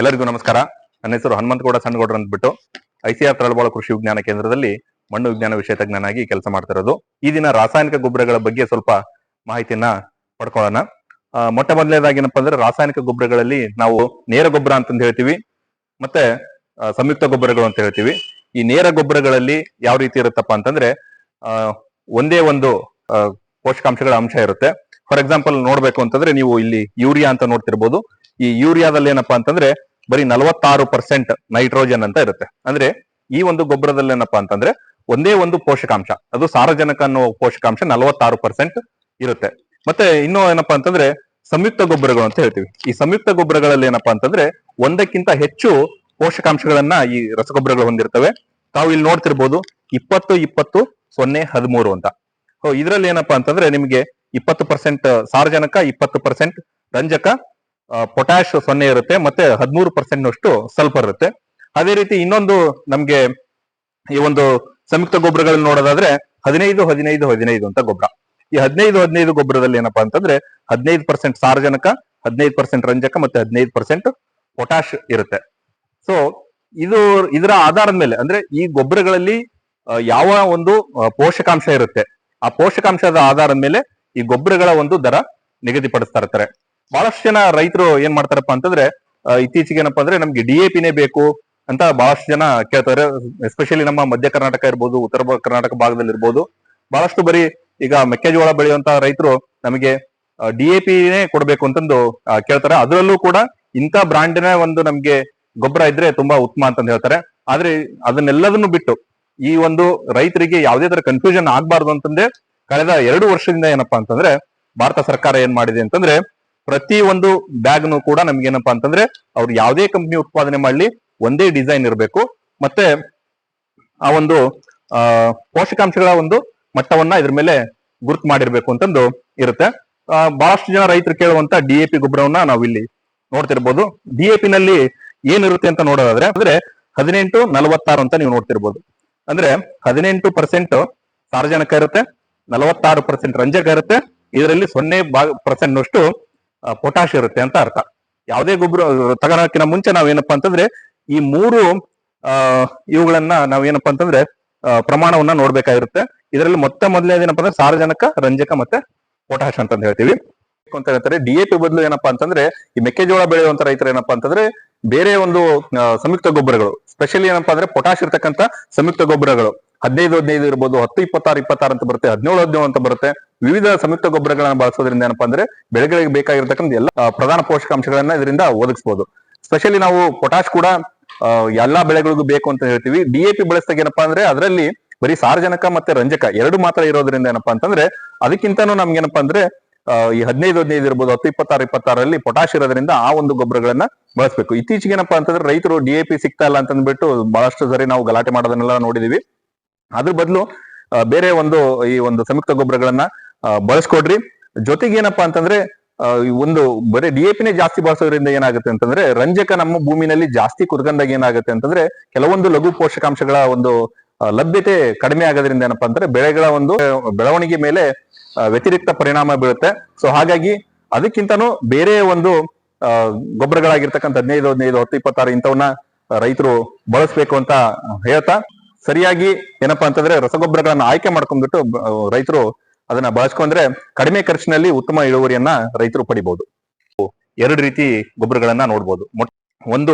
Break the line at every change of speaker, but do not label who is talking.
ಎಲ್ಲರಿಗೂ ನಮಸ್ಕಾರ. ನನ್ನ ಹೆಸರು ಹನುಮಂತಗೌಡ ಸಣ್ಣಗೌಡ್ರ ಅಂದ್ಬಿಟ್ಟು ಐಸಿಆರ್ ತಳಬಾಳ ಕೃಷಿ ವಿಜ್ಞಾನ ಕೇಂದ್ರದಲ್ಲಿ ಮಣ್ಣು ವಿಜ್ಞಾನ ವಿಷಯ ತಜ್ಞನಾಗಿ ಕೆಲಸ ಮಾಡ್ತಾ ಇರೋದು. ಈ ದಿನ ರಾಸಾಯನಿಕ ಗೊಬ್ಬರಗಳ ಬಗ್ಗೆ ಸ್ವಲ್ಪ ಮಾಹಿತಿಯನ್ನ ಪಡ್ಕೊಳ್ಳೋಣ. ಮೊಟ್ಟ ಮೊದಲನೇದಾಗಿ ಏನಪ್ಪಾ ಅಂದ್ರೆ ರಾಸಾಯನಿಕ ಗೊಬ್ಬರಗಳಲ್ಲಿ ನಾವು ನೇರ ಗೊಬ್ಬರ ಅಂತಂದು ಹೇಳ್ತೀವಿ, ಮತ್ತೆ ಸಂಯುಕ್ತ ಗೊಬ್ಬರಗಳು ಅಂತ ಹೇಳ್ತೀವಿ. ಈ ನೇರ ಗೊಬ್ಬರಗಳಲ್ಲಿ ಯಾವ ರೀತಿ ಇರುತ್ತಪ್ಪ ಅಂತಂದ್ರೆ ಒಂದೇ ಒಂದು ಪೋಷಕಾಂಶಗಳ ಅಂಶ ಇರುತ್ತೆ. ಫಾರ್ ಎಕ್ಸಾಂಪಲ್ ನೋಡ್ಬೇಕು ಅಂತಂದ್ರೆ ನೀವು ಇಲ್ಲಿ ಯೂರಿಯಾ ಅಂತ ನೋಡ್ತಿರ್ಬೋದು. ಈ ಯೂರಿಯಾದಲ್ಲಿ ಏನಪ್ಪಾ ಅಂತಂದ್ರೆ ಬರೀ ನಲವತ್ತಾರು ಪರ್ಸೆಂಟ್ ನೈಟ್ರೋಜನ್ ಅಂತ ಇರುತ್ತೆ. ಅಂದ್ರೆ ಈ ಒಂದು ಗೊಬ್ಬರದಲ್ಲಿ ಏನಪ್ಪಾ ಅಂತಂದ್ರೆ ಒಂದೇ ಒಂದು ಪೋಷಕಾಂಶ, ಅದು ಸಾರಜನಕ ಅನ್ನೋ ಪೋಷಕಾಂಶ ನಲವತ್ತಾರು ಪರ್ಸೆಂಟ್ ಇರುತ್ತೆ. ಮತ್ತೆ ಇನ್ನೂ ಏನಪ್ಪಾ ಅಂತಂದ್ರೆ ಸಂಯುಕ್ತ ಗೊಬ್ಬರಗಳು ಅಂತ ಹೇಳ್ತೀವಿ. ಈ ಸಂಯುಕ್ತ ಗೊಬ್ಬರಗಳಲ್ಲಿ ಏನಪ್ಪಾ ಅಂತಂದ್ರೆ ಒಂದಕ್ಕಿಂತ ಹೆಚ್ಚು ಪೋಷಕಾಂಶಗಳನ್ನ ಈ ರಸಗೊಬ್ಬರಗಳು ಹೊಂದಿರ್ತವೆ. ತಾವು ಇಲ್ಲಿ ನೋಡ್ತಿರ್ಬೋದು ಇಪ್ಪತ್ತು ಇಪ್ಪತ್ತು ಸೊನ್ನೆ ಹದಿಮೂರು ಅಂತ. ಇದರಲ್ಲಿ ಏನಪ್ಪಾ ಅಂತಂದ್ರೆ ನಿಮಗೆ ಇಪ್ಪತ್ತು ಪರ್ಸೆಂಟ್ ಸಾರಜನಕ, ಇಪ್ಪತ್ತು ಪರ್ಸೆಂಟ್ ರಂಜಕ ಪೊಟ್ಯಾಶ್ ಸೊನ್ನೆ ಇರುತ್ತೆ, ಮತ್ತೆ ಹದಿಮೂರು ಪರ್ಸೆಂಟ್ ನಷ್ಟು ಸಲ್ಫರ್ ಇರುತ್ತೆ. ಅದೇ ರೀತಿ ಇನ್ನೊಂದು ನಮ್ಗೆ ಈ ಒಂದು ಸಂಯುಕ್ತ ಗೊಬ್ಬರಗಳನ್ನ ನೋಡೋದಾದ್ರೆ ಹದಿನೈದು ಹದಿನೈದು ಹದಿನೈದು ಅಂತ ಗೊಬ್ಬರ. ಈ ಹದಿನೈದು ಹದಿನೈದು ಗೊಬ್ಬರದಲ್ಲಿ ಏನಪ್ಪಾ ಅಂತಂದ್ರೆ ಹದಿನೈದು ಪರ್ಸೆಂಟ್ ಸಾರಜನಕ, ಹದಿನೈದು ಪರ್ಸೆಂಟ್ ರಂಜಕ, ಮತ್ತೆ ಹದಿನೈದು ಪರ್ಸೆಂಟ್ ಪೊಟ್ಯಾಶ್ ಇರುತ್ತೆ. ಸೊ ಇದು ಇದರ ಆಧಾರದ ಮೇಲೆ, ಅಂದ್ರೆ ಈ ಗೊಬ್ಬರಗಳಲ್ಲಿ ಯಾವ ಒಂದು ಪೋಷಕಾಂಶ ಇರುತ್ತೆ. ಆ ಪೋಷಕಾಂಶದ ಆಧಾರದ ಮೇಲೆ ಈ ಗೊಬ್ಬರಗಳ ಒಂದು ದರ ನಿಗದಿಪಡಿಸ್ತಾ ಇರ್ತಾರೆ. ಬಹಳಷ್ಟು ಜನ ರೈತರು ಏನ್ ಮಾಡ್ತಾರಪ್ಪ ಅಂತಂದ್ರೆ ಇತ್ತೀಚೆಗೆ ಏನಪ್ಪಾ ಅಂದ್ರೆ ನಮ್ಗೆ ಡಿ ಎ ಪಿನೇ ಬೇಕು ಅಂತ ಬಹಳಷ್ಟು ಜನ ಕೇಳ್ತಾರೆ. ಎಸ್ಪೆಷಲಿ ನಮ್ಮ ಮಧ್ಯ ಕರ್ನಾಟಕ ಇರ್ಬೋದು, ಉತ್ತರ ಕರ್ನಾಟಕ ಭಾಗದಲ್ಲಿ ಇರ್ಬೋದು. ಬಹಳಷ್ಟು ಬರೀ ಈಗ ಮೆಕ್ಕೆಜೋಳ ಬೆಳೆಯುವಂತ ರೈತರು ನಮಗೆ ಡಿ ಎ ಪಿನೇ ಕೊಡ್ಬೇಕು ಅಂತಂದು ಕೇಳ್ತಾರೆ. ಅದರಲ್ಲೂ ಕೂಡ ಇಂಥ ಬ್ರಾಂಡಿನ ಒಂದು ನಮ್ಗೆ ಗೊಬ್ಬರ ಇದ್ರೆ ತುಂಬಾ ಉತ್ತಮ ಅಂತಂದು ಹೇಳ್ತಾರೆ. ಆದ್ರೆ ಅದನ್ನೆಲ್ಲದನ್ನು ಬಿಟ್ಟು ಈ ಒಂದು ರೈತರಿಗೆ ಯಾವುದೇ ತರ ಕನ್ಫ್ಯೂಷನ್ ಆಗ್ಬಾರ್ದು ಅಂತಂದ್ರೆ, ಕಳೆದ ಎರಡು ವರ್ಷದಿಂದ ಏನಪ್ಪಾ ಅಂತಂದ್ರೆ, ಭಾರತ ಸರ್ಕಾರ ಏನ್ ಮಾಡಿದೆ ಅಂತಂದ್ರೆ ಪ್ರತಿ ಒಂದು ಬ್ಯಾಗ್ನು ಕೂಡ ನಮ್ಗೆ ಏನಪ್ಪಾ ಅಂತಂದ್ರೆ ಅವ್ರು ಯಾವುದೇ ಕಂಪ್ನಿ ಉತ್ಪಾದನೆ ಮಾಡಲಿ ಒಂದೇ ಡಿಸೈನ್ ಇರಬೇಕು. ಮತ್ತೆ ಆ ಒಂದು ಪೋಷಕಾಂಶಗಳ ಒಂದು ಮಟ್ಟವನ್ನ ಇದ್ರ ಮೇಲೆ ಗುರುತು ಮಾಡಿರ್ಬೇಕು ಅಂತಂದು ಇರುತ್ತೆ. ಬಹಳಷ್ಟು ಜನ ರೈತರು ಕೇಳುವಂತ ಡಿ ಎ ಪಿ ಗೊಬ್ಬರವನ್ನ ನಾವು ಇಲ್ಲಿ ನೋಡ್ತಿರ್ಬೋದು. ಡಿ ಎ ಪಿ ನಲ್ಲಿ ಏನಿರುತ್ತೆ ಅಂತ ನೋಡೋದಾದ್ರೆ, ಅಂದ್ರೆ ಹದಿನೆಂಟು ನಲವತ್ತಾರು ಅಂತ ನೀವು ನೋಡ್ತಿರ್ಬೋದು. ಅಂದ್ರೆ ಹದಿನೆಂಟು ಪರ್ಸೆಂಟ್ ಸಾರಜನಕ ಇರುತ್ತೆ, ನಲವತ್ತಾರು ಪರ್ಸೆಂಟ್ ರಂಜಕ ಇರುತ್ತೆ. ಇದರಲ್ಲಿ ಸೊನ್ನೆ ಪರ್ಸೆಂಟ್ ನಷ್ಟು ಪೊಟ್ಯಾಶ್ ಇರುತ್ತೆ ಅಂತ ಅರ್ಥ. ಯಾವುದೇ ಗೊಬ್ಬರ ತಗೊಳಕ್ಕಿಂತ ಮುಂಚೆ ನಾವೇನಪ್ಪಾ ಅಂತಂದ್ರೆ, ಈ ಮೂರು, ಆ, ಇವುಗಳನ್ನ ನಾವೇನಪ್ಪಾ ಅಂತಂದ್ರೆ ಪ್ರಮಾಣವನ್ನ ನೋಡ್ಬೇಕಾಗಿರುತ್ತೆ. ಇದರಲ್ಲಿ ಮೊತ್ತ ಮೊದಲನೇದೇನಪ್ಪ ಅಂದ್ರೆ ಸಾರಜನಕ, ರಂಜಕ ಮತ್ತೆ ಪೊಟ್ಯಾಶ್ ಅಂತ ಹೇಳ್ತೀವಿ. ಅಂತ ಹೇಳ್ತಾರೆ. ಡಿ ಎ ಪಿ ಬದಲು ಏನಪ್ಪಾ ಅಂತಂದ್ರೆ, ಈ ಮೆಕ್ಕೆಜೋಳ ಬೆಳೆಯುವಂತ ರೈತರು ಏನಪ್ಪಾ ಅಂತಂದ್ರೆ, ಬೇರೆ ಒಂದು ಸಂಯುಕ್ತ ಗೊಬ್ಬರಗಳು. ಸ್ಪೆಷಲಿ ಏನಪ್ಪಾ ಅಂದ್ರೆ ಪೊಟ್ಯಾಶ್ ಇರ್ತಕ್ಕಂತ ಸಂಯುಕ್ತ ಗೊಬ್ಬರಗಳು. ಹದಿನೈದು ಹದಿನೈದು ಇರ್ಬೋದು, ಹತ್ತು ಇಪ್ಪತ್ತಾರು ಇಪ್ಪತ್ತಾರು ಅಂತ ಬರುತ್ತೆ, ಹದಿನೇಳು ಹದಿನೇಳು ಅಂತ ಬರುತ್ತೆ. ವಿವಿಧ ಸಂಯುಕ್ತ ಗೊಬ್ಬರಗಳನ್ನ ಬಳಸೋದ್ರಿಂದ ಏನಪ್ಪಾ ಅಂದ್ರೆ ಬೆಳೆಗಳಿಗೆ ಬೇಕಾಗಿರ್ತಕ್ಕಂಥ ಎಲ್ಲ ಪ್ರಧಾನ ಪೋಷಕಾಂಶಗಳನ್ನ ಇದರಿಂದ ಒದಗಿಸಬಹುದು ಸ್ಪೆಷಲಿ ನಾವು ಪೊಟ್ಯಾಶ್ ಕೂಡ ಎಲ್ಲಾ ಬೆಳೆಗಳಿಗೂ ಬೇಕು ಅಂತ ಹೇಳ್ತೀವಿ. ಡಿ ಎ ಪಿ ಬಳಸಿದಾಗ ಏನಪ್ಪಾ ಅಂದ್ರೆ ಅದರಲ್ಲಿ ಬರೀ ಸಾರಜನಕ ಮತ್ತೆ ರಂಜಕ ಎರಡು ಮಾತ್ರ ಇರೋದ್ರಿಂದ ಏನಪ್ಪಾ ಅಂತಂದ್ರೆ ಅದಕ್ಕಿಂತನೂ ನಮ್ಗೆ ಏನಪ್ಪಾ ಅಂದ್ರೆ ಈ ಹದಿನೈದು ಹದಿನೈದು ಇರ್ಬೋದು, ಹತ್ತು ಇಪ್ಪತ್ತಾರು ಇಪ್ಪತ್ತಾರಲ್ಲಿ ಪೊಟ್ಯಾಶ್ ಇರೋದ್ರಿಂದ ಆ ಒಂದು ಗೊಬ್ಬರಗಳನ್ನ ಬಳಸಬೇಕು. ಇತ್ತೀಚೆಗೆ ಏನಪ್ಪಾ ಅಂತಂದ್ರೆ ರೈತರು ಡಿ ಎ ಪಿ ಸಿಗ್ತಾ ಇಲ್ಲ ಅಂತಂದ್ಬಿಟ್ಟು ಬಹಳಷ್ಟು ಸರಿ ನಾವು ಗಲಾಟೆ ಮಾಡೋದನ್ನೆಲ್ಲ ನೋಡಿದೀವಿ. ಅದ್ರ ಬದಲು ಬೇರೆ ಒಂದು, ಈ ಒಂದು ಸಂಯುಕ್ತ ಗೊಬ್ಬರಗಳನ್ನ ಬಳಸ್ಕೊಡ್ರಿ. ಜೊತೆಗೆ ಏನಪ್ಪಾ ಅಂತಂದ್ರೆ ಒಂದು ಬರೀ ಡಿ ಎ ಪಿನೇ ಜಾಸ್ತಿ ಬಳಸೋದ್ರಿಂದ ಏನಾಗುತ್ತೆ ಅಂತಂದ್ರೆ, ರಂಜಕ ನಮ್ಮ ಭೂಮಿನಲ್ಲಿ ಜಾಸ್ತಿ ಕುರ್ಗಂದಾಗ ಏನಾಗುತ್ತೆ ಅಂತಂದ್ರೆ, ಕೆಲವೊಂದು ಲಘು ಪೋಷಕಾಂಶಗಳ ಒಂದು ಲಭ್ಯತೆ ಕಡಿಮೆ ಆಗೋದ್ರಿಂದ ಏನಪ್ಪಾ ಅಂದ್ರೆ ಬೆಳೆಗಳ ಒಂದು, ಬೆಳವಣಿಗೆ ಮೇಲೆ ವ್ಯತಿರಿಕ್ತ ಪರಿಣಾಮ ಬೀಳುತ್ತೆ. ಸೊ, ಹಾಗಾಗಿ ಅದಕ್ಕಿಂತನೂ ಬೇರೆ ಒಂದು ಗೊಬ್ಬರಗಳಾಗಿರ್ತಕ್ಕಂಥ ಹದಿನೈದು ಹದಿನೈದು, ಹತ್ತು, ಇಪ್ಪತ್ತಾರು ಇಂಥವನ್ನ ರೈತರು ಬಳಸಬೇಕು ಅಂತ ಹೇಳ್ತಾ ಸರಿಯಾಗಿ ಏನಪ್ಪಾ ಅಂತಂದ್ರೆ ರಸಗೊಬ್ಬರಗಳನ್ನ ಆಯ್ಕೆ ಮಾಡ್ಕೊಂಡ್ಬಿಟ್ಟು ರೈತರು ಅದನ್ನ ಬಳಸ್ಕೊಂಡ್ರೆ ಕಡಿಮೆ ಖರ್ಚಿನಲ್ಲಿ ಉತ್ತಮ ಇಳುವರಿಯನ್ನ ರೈತರು ಪಡಿಬಹುದು ಎರಡು ರೀತಿ ಗೊಬ್ಬರಗಳನ್ನ ನೋಡ್ಬೋದು. ಒಂದು